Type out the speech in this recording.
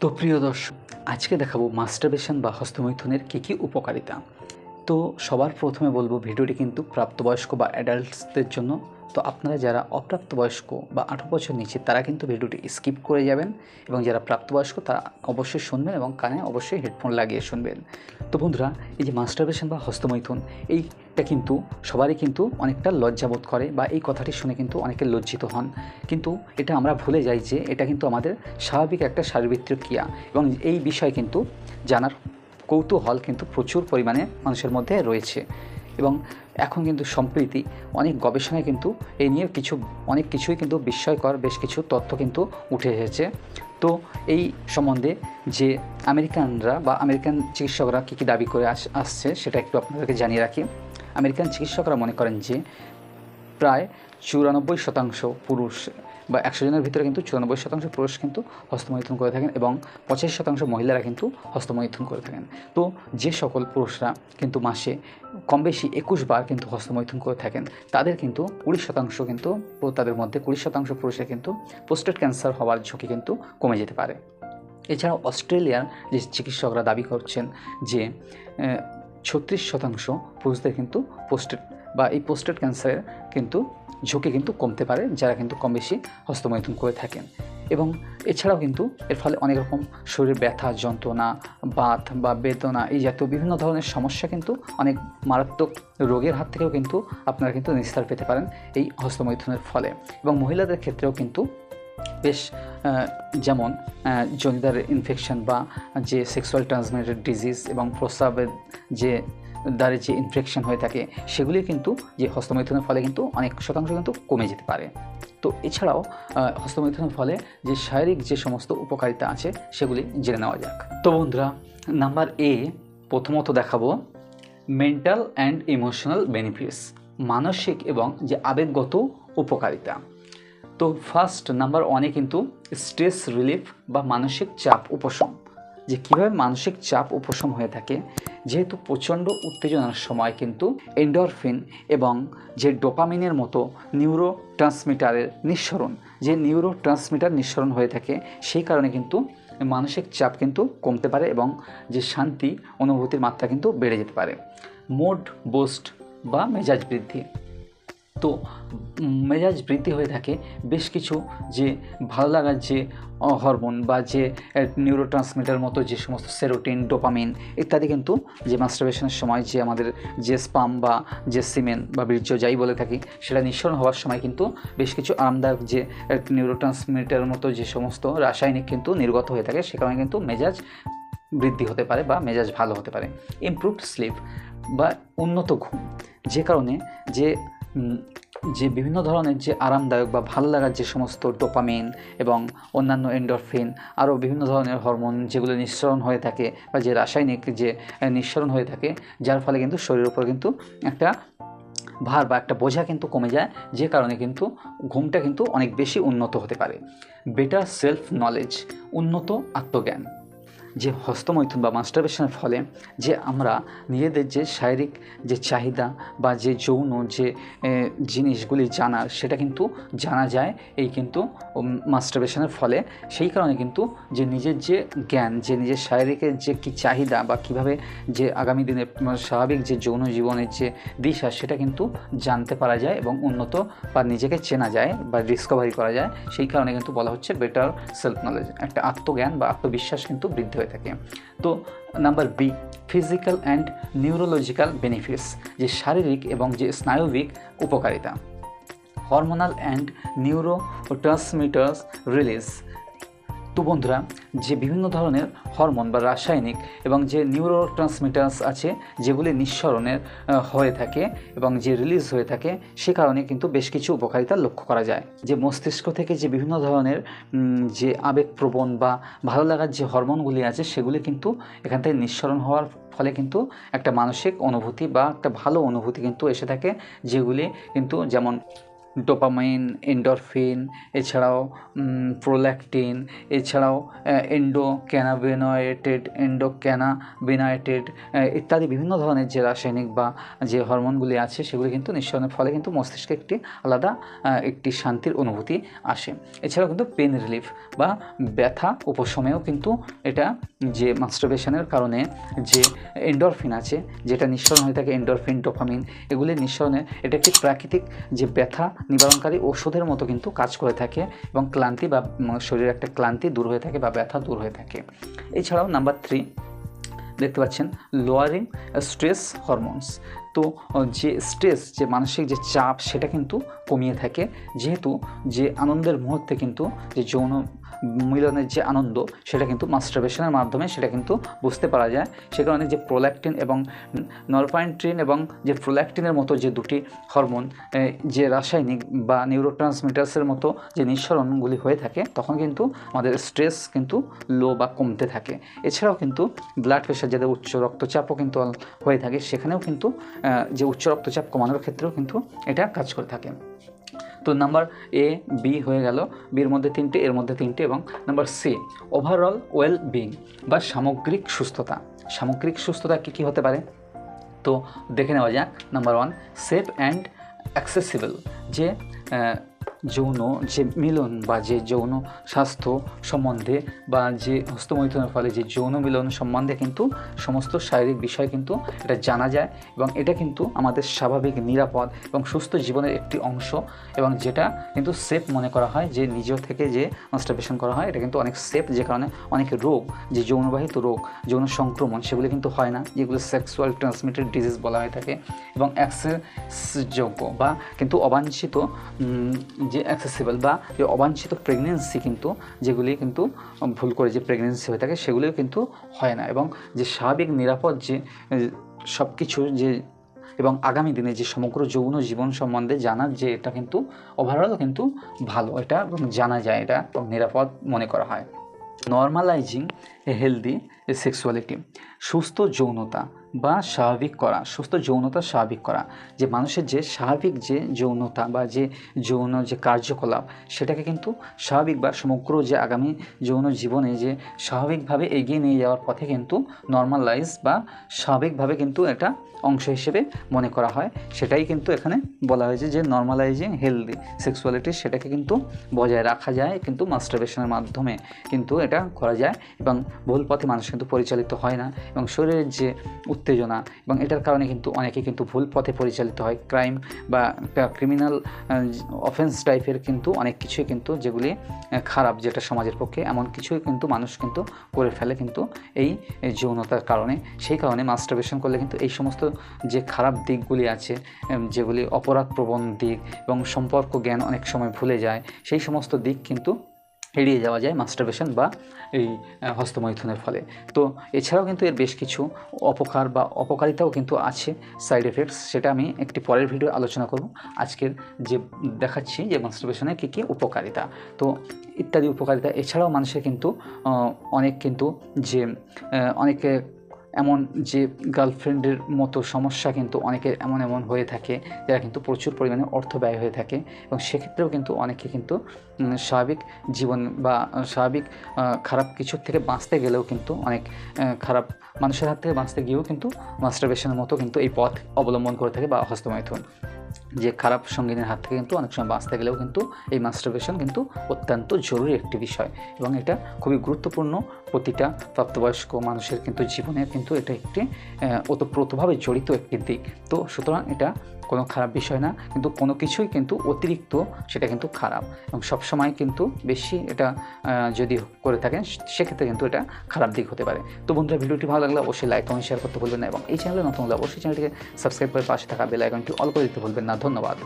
তো প্রিয় দর্শক, আজকে দেখাবো মাস্টারবেশন বা হস্তমৈথুনের কী কী উপকারিতা। তো সবার প্রথমে বলব, ভিডিওটি কিন্তু প্রাপ্তবয়স্ক বা অ্যাডাল্টসদের জন্য তো আপনারা যারা অপ্রাপ্তবয়স্ক বা আঠারো বছর নিচে, তারা কিন্তু ভিডিওটি স্কিপ করে যাবেন এবং যারা প্রাপ্তবয়স্ক, তারা অবশ্যই শুনবেন এবং কানে অবশ্যই হেডফোন লাগিয়ে শুনবেন। তো বন্ধুরা, এই যে মাস্টারবেশন বা হস্তমৈথুন, এইটা কিন্তু সবারই কিন্তু অনেকটা লজ্জাবোধ করে বা এই কথাটি শুনে কিন্তু অনেকে লজ্জিত হন। কিন্তু এটা আমরা ভুলে যাই যে এটা কিন্তু আমাদের স্বাভাবিক একটা শারীরবৃত্তীয় ক্রিয়া এবং এই বিষয়ে কিন্তু জানার কৌতূহল কিন্তু প্রচুর পরিমাণে মানুষের মধ্যে রয়েছে। এবং এখন কিন্তু সম্প্রীতি অনেক গবেষণায় কিন্তু এই নিয়ে কিছু, অনেক কিছুই কিন্তু বিস্ময়কর, বেশ কিছু তথ্য কিন্তু উঠে এসেছে। তো এই সম্বন্ধে যে আমেরিকানরা বা আমেরিকান চিকিৎসকরা কী কী দাবি করে আস, আসছে সেটা একটু আপনাদেরকে জানিয়ে রাখি। আমেরিকান চিকিৎসকরা মনে করেন যে প্রায় চুরানব্বই শতাংশ পুরুষ বা একশো জনের ভিতরে কিন্তু চুরানব্বই শতাংশ পুরুষ কিন্তু হস্তমৈথুন করে থাকেন এবং পঁচাশি শতাংশ মহিলারা কিন্তু হস্তমৈথুন করে থাকেন। তো যে সকল পুরুষরা কিন্তু মাসে কম বেশি একুশ বার কিন্তু হস্তমৈথুন করে থাকেন, তাদের কিন্তু কুড়ি শতাংশ কিন্তু তাদের মধ্যে কুড়ি শতাংশ পুরুষের কিন্তু পোস্টেড ক্যান্সার হওয়ার ঝুঁকি কিন্তু কমে যেতে পারে। এছাড়াও অস্ট্রেলিয়ার যে চিকিৎসকরা দাবি করছেন যে ছত্রিশ শতাংশ পুরুষদের কিন্তু পোস্টেড বা এই পোস্টেড ক্যান্সারের কিন্তু ঝুঁকি কিন্তু কমতে পারে, যারা কিন্তু কম বেশি হস্তমৈথুন করে থাকেন। এবং এছাড়াও কিন্তু এর ফলে অনেক রকম শরীর ব্যথা, যন্ত্রণা, বাত বা বেদনা এই জাতীয় বিভিন্ন ধরনের সমস্যা কিন্তু অনেক মারাত্মক রোগের হাত থেকেও কিন্তু আপনারা কিন্তু নিস্তার পেতে পারেন এই হস্তমৈথুনের ফলে। এবং মহিলাদের ক্ষেত্রেও কিন্তু বেশ যেমন জনিদার ইনফেকশন বা যে সেক্সুয়াল ট্রান্সমিটেড ডিজিজ এবং প্রস্রাবের যে দ্বারে যে ইনফেকশন হয়ে থাকে, সেগুলি কিন্তু যে হস্তমৈথুনের ফলে কিন্তু অনেক শতাংশ কিন্তু কমে যেতে পারে। তো এছাড়াও হস্তমৈথুনের ফলে যে শারীরিক যে সমস্ত উপকারিতা আছে, সেগুলি জেনে নেওয়া যাক। তো বন্ধুরা, নাম্বার এ প্রথমত দেখাবো মেন্টাল অ্যান্ড ইমোশনাল বেনিফিটস মানসিক এবং যে আবেগগত উপকারিতা। তো ফার্স্ট নাম্বার ওয়ানে কিন্তু স্ট্রেস রিলিফ বা মানসিক চাপ উপশম। যে কীভাবে মানসিক চাপ উপশম হয়ে থাকে, যেহেতু প্রচণ্ড উত্তেজনার সময় কিন্তু এন্ডরফিন এবং যে ডোপামিনের মতো নিউরো ট্রান্সমিটারের নিঃসরণ, যে নিউরো ট্রান্সমিটার নিঃসরণ হয়ে থাকে, সেই কারণে কিন্তু মানসিক চাপ কিন্তু কমতে পারে এবং যে শান্তি, অনুভূতির মাত্রা কিন্তু বেড়ে যেতে পারে। মোড বোস্ট বা মেজাজ বৃদ্ধি। তো মেজাজ বৃদ্ধি হয়ে থাকে, বেশ কিছু যে ভালো লাগার যে হরমোন বা যে নিউরো ট্রান্সমিটার মতো যে সমস্ত সেরোটিন ডোপামিন ইত্যাদি কিন্তু যে মাস্টারবেশনের সময় যে আমাদের যে স্পাম বা যে সিমেন বা বীর্য যাই বলে থাকি, সেটা নিঃসরণ হওয়ার সময় কিন্তু বেশ কিছু আরামদায়ক যে নিউরো ট্রান্সমিটার মতো যে সমস্ত রাসায়নিক কিন্তু নির্গত হয়ে থাকে, সে কারণে কিন্তু মেজাজ বৃদ্ধি হতে পারে বা মেজাজ ভালো হতে পারে। ইমপ্রুভড স্লিপ বা উন্নত ঘুম যে কারণে যে যে বিভিন্ন ধরনের যে আরামদায়ক বা ভালো লাগার যে সমস্ত ডোপামিন এবং অন্যান্য এন্ডরফিন আরও বিভিন্ন ধরনের হরমোন যেগুলো নিঃসরণ হয়ে থাকে বা যে রাসায়নিক যে নিঃসরণ হয়ে থাকে, যার ফলে কিন্তু শরীরের উপর কিন্তু একটা ভার বা একটা বোঝা কিন্তু কমে যায়, যে কারণে কিন্তু ঘুমটা কিন্তু অনেক বেশি উন্নত হতে পারে। বেটার সেলফ নলেজ উন্নত আত্মজ্ঞান। যে হস্তমৈথুন বা মাস্টারবেশনের ফলে যে আমরা নিজেদের যে শারীরিক যে চাহিদা বা যে যৌন যে জিনিসগুলি জানার সেটা কিন্তু জানা যায়। এই কিন্তু মাস্টারবেশনের ফলে। সেই কারণে কিন্তু যে নিজের যে জ্ঞান, যে নিজের শারীরিকের যে কী চাহিদা বা কীভাবে যে আগামী দিনে স্বাভাবিক যে যৌন জীবনের যে দিশা, সেটা কিন্তু জানতে পারা যায় এবং উন্নত বা নিজেকে চেনা যায় বা ডিসকভারি করা যায়। সেই কারণে কিন্তু বলা হচ্ছে বেটার সেলফ নলেজ একটা আত্মজ্ঞান বা আত্মবিশ্বাস কিন্তু বৃদ্ধি হয়ে থাকে। তো number B physical and neurological benefits যে শারীরিক এবং যে স্নায়বিক উপকারিতা। Hormonal and neurotransmitters release তো বন্ধুরা, যে বিভিন্ন ধরনের হরমোন বা রাসায়নিক এবং যে নিউরো ট্রান্সমিটার্স আছে, যেগুলি নিঃসরণের হয়ে থাকে এবং যে রিলিজ হয়ে থাকে, সে কারণে কিন্তু বেশ কিছু উপকারিতা লক্ষ্য করা যায়। যে মস্তিষ্ক থেকে যে বিভিন্ন ধরনের যে আবেগপ্রবণ বা ভালো লাগার যে হরমোনগুলি আছে, সেগুলি কিন্তু এখান থেকে নিঃসরণ হওয়ার ফলে কিন্তু একটা মানসিক অনুভূতি বা একটা ভালো অনুভূতি কিন্তু এসে থাকে, যেগুলি কিন্তু যেমন ডোপামাইন, এন্ডরফিন, এছাড়াও প্রোল্যাকটিন, এছাড়াও এন্ডো ক্যানাবিনয়েটেড এন্ডো ক্যানাবিনয়েটেড ইত্যাদি বিভিন্ন ধরনের যে রাসায়নিক বা যে হরমোনগুলি আছে সেগুলি কিন্তু নিঃসরণের ফলে কিন্তু মস্তিষ্কে একটি আলাদা একটি শান্তির অনুভূতি আসে। এছাড়াও কিন্তু পেন রিলিফ বা ব্যথা উপশমেও কিন্তু এটা যে মাস্টারবেশনের কারণে যে এন্ডরফিন আছে, যেটা নিঃসরণ হয়ে থাকে, এন্ডরফিন ডোপামিন এগুলির নিঃসরণে, এটা একটি প্রাকৃতিক যে ব্যথা নিবারণকারী ওষুধের মতো কিন্তু কাজ করে থাকে এবং ক্লান্তি বা শরীরের একটা ক্লান্তি দূর হয়ে থাকে বা ব্যথা দূর হয়ে থাকে। এছাড়াও নাম্বার থ্রি দেখতে পাচ্ছেন লোয়ারিং স্ট্রেস হরমোনস তো যে স্ট্রেস যে মানসিক যে চাপ, সেটা কিন্তু কমিয়ে থাকে। যেহেতু যে আনন্দের মুহূর্তে কিন্তু যে যৌন মিলনের যে আনন্দ, সেটা কিন্তু মাস্টারবেশনের মাধ্যমে সেটা কিন্তু বুঝতে পারা যায়। সে কারণে যে প্রোল্যাকটিন এবং নরপাইনট্রিন এবং যে প্রোল্যাকটিনের মতো যে দুটি হরমোন যে রাসায়নিক বা নিউরোট্রান্সমিটার্সের মতো যে নিঃসরণগুলি হয়ে থাকে, তখন কিন্তু আমাদের স্ট্রেস কিন্তু লো বা কমতে থাকে। এছাড়াও কিন্তু ব্লাড প্রেশার যাদের উচ্চ রক্তচাপও কিন্তু হয়ে থাকে, সেখানেও কিন্তু যে উচ্চ রক্তচাপ কমানোর ক্ষেত্রেও কিন্তু এটা কাজ করে থাকে। তো নাম্বার এ বি হয়ে গেল। বির মধ্যে তিনটে, এর মধ্যে তিনটে এবং number C overall well being বা সামগ্রিক সুস্থতা। সামগ্রিক সুস্থতা কী কী হতে পারে? তো দেখে নেওয়া যাক। Number one safe and accessible যে যৌন, যে মিলন বা যে যৌন স্বাস্থ্য সম্বন্ধে বা যে হস্তমৈথুনের ফলে যে যৌন মিলন সম্বন্ধে কিন্তু সমস্ত শারীরিক বিষয় কিন্তু এটা জানা যায় এবং এটা কিন্তু আমাদের স্বাভাবিক, নিরাপদ এবং সুস্থ জীবনের একটি অংশ এবং যেটা কিন্তু সেফ মনে করা হয়, যে নিজ থেকে যে মাস্টারবেশন করা হয়, এটা কিন্তু অনেক সেফ যে কারণে অনেক রোগ, যে যৌনবাহিত রোগ, যৌন সংক্রমণ সেগুলি কিন্তু হয় না, যেগুলো সেক্সুয়াল ট্রান্সমিটেড ডিজিজ বলা হয়ে থাকে এবং অ্যাক্সেসযোগ্য বা কিন্তু অবাঞ্ছিত যে অ্যাক্সেসিবল বা যে অবাঞ্ছিত প্রেগনেন্সি কিন্তু, যেগুলি কিন্তু ভুল করে যে প্রেগনেন্সি হয়ে থাকে, সেগুলিও কিন্তু হয় না। এবং যে স্বাভাবিক, নিরাপদ যে সব কিছু যে, এবং আগামী দিনে যে সমগ্র যৌন জীবন সম্বন্ধে জানার যে এটা কিন্তু ওভারঅল কিন্তু ভালো। এটা জানা যায়, এটা এবং নিরাপদ মনে করা হয়। নর্মালাইজিং এ হেলদি সেক্সুয়ালিটি সুস্থ যৌনতা বা স্বাভাবিক করা, সুস্থ যৌনতা স্বাভাবিক করা। যে মানুষের যে স্বাভাবিক যে যৌনতা বা যে যৌন যে কার্যকলাপ, সেটাকে কিন্তু স্বাভাবিক বা সমগ্র যে আগামী যৌন জীবনে যে স্বাভাবিকভাবে এগিয়ে নিয়ে যাওয়ার পথে কিন্তু নর্মালাইজ বা স্বাভাবিকভাবে কিন্তু এটা অংশ হিসেবে মনে করা হয়। সেটাই কিন্তু এখানে বলা হয়েছে যে নর্মালাইজিং হেলদি সেক্সুয়ালিটি সেটাকে কিন্তু বজায় রাখা যায়, কিন্তু মাস্টারবেশনের মাধ্যমে কিন্তু এটা করা যায় এবং ভুল পথে মানুষ কিন্তু পরিচালিত হয় না। এবং শরীরের যে উত্তেজনা এবং এটার কারণে কিন্তু অনেকে কিন্তু ভুল পথে পরিচালিত হয়। ক্রাইম বা ক্রিমিনাল অফেন্স টাইপের কিন্তু অনেক কিছুই কিন্তু যেগুলি খারাপ যেটা সমাজের পক্ষে, এমন কিছুই কিন্তু মানুষ কিন্তু করে ফেলে কিন্তু এই যৌনতার কারণে। সেই কারণে মাস্টারবেশন করলে কিন্তু এই সমস্ত যে খারাপ দিকগুলি আছে যেগুলি অপরাধ প্রবণ দিক এবং সম্পর্ক জ্ঞান অনেক সময় ভুলে যায়, সেই সমস্ত দিক কিন্তু এড়িয়ে যাওয়া যায় মাস্টারবেশন বা এই হস্তমৈথুনের ফলে। তো এছাড়াও কিন্তু এর বেশ কিছু অপকার বা অপকারিতাও কিন্তু আছে সাইড এফেক্টস সেটা আমি একটি পরের ভিডিও আলোচনা করব। আজকের যে দেখাচ্ছি যে মাস্টারবেশনের কী কী উপকারিতা। তো ইত্যাদি উপকারিতা, এছাড়াও মানুষের কিন্তু অনেক কিন্তু যে অনেকে এমন যে গার্লফ্রেন্ডের মতো সমস্যা কিন্তু অনেকের এমন এমন হয়ে থাকে, যারা কিন্তু প্রচুর পরিমাণে অর্থ ব্যয় হয়ে থাকে এবং সেক্ষেত্রেও কিন্তু অনেকে কিন্তু স্বাভাবিক জীবন বা স্বাভাবিক খারাপ কিছুর থেকে বাঁচতে গেলেও কিন্তু অনেক খারাপ মানুষের হাত থেকে বাঁচতে গিয়েও কিন্তু মাস্টারবেশনের মতো কিন্তু এই পথ অবলম্বন করে থাকে বা হস্তমৈথুন। যে খারাপ সঙ্গিনীর হাত থেকে কিন্তু অনেক সময় বাঁচতে গেলেও কিন্তু এই মাস্টারবেশন কিন্তু অত্যন্ত জরুরি একটি বিষয় এবং এটা খুবই গুরুত্বপূর্ণ প্রতিটা প্রাপ্তবয়স্ক মানুষের কিন্তু জীবনে কিন্তু এটা একটি ওতপ্রোতভাবে জড়িত একটি দিক। তো সুতরাং এটা কোনো খারাপ বিষয় না, কিন্তু কোনো কিছুই কিন্তু অতিরিক্ত সেটা কিন্তু খারাপ। এবং সবসময় কিন্তু বেশি এটা যদি করে থাকেন, সেক্ষেত্রে কিন্তু এটা খারাপ দিক হতে পারে। তো বন্ধুরা, ভিডিওটি ভালো লাগলে অবশ্যই লাইক কমেন্ট শেয়ার করতে ভুলবেন না এবং এই চ্যানেলে নতুন হলে অবশ্যই চ্যানেলটিকে সাবস্ক্রাইব করে পাশে থাকা বেল আইকনটি অল করে দিতে ভুলবেন না। ধন্যবাদ।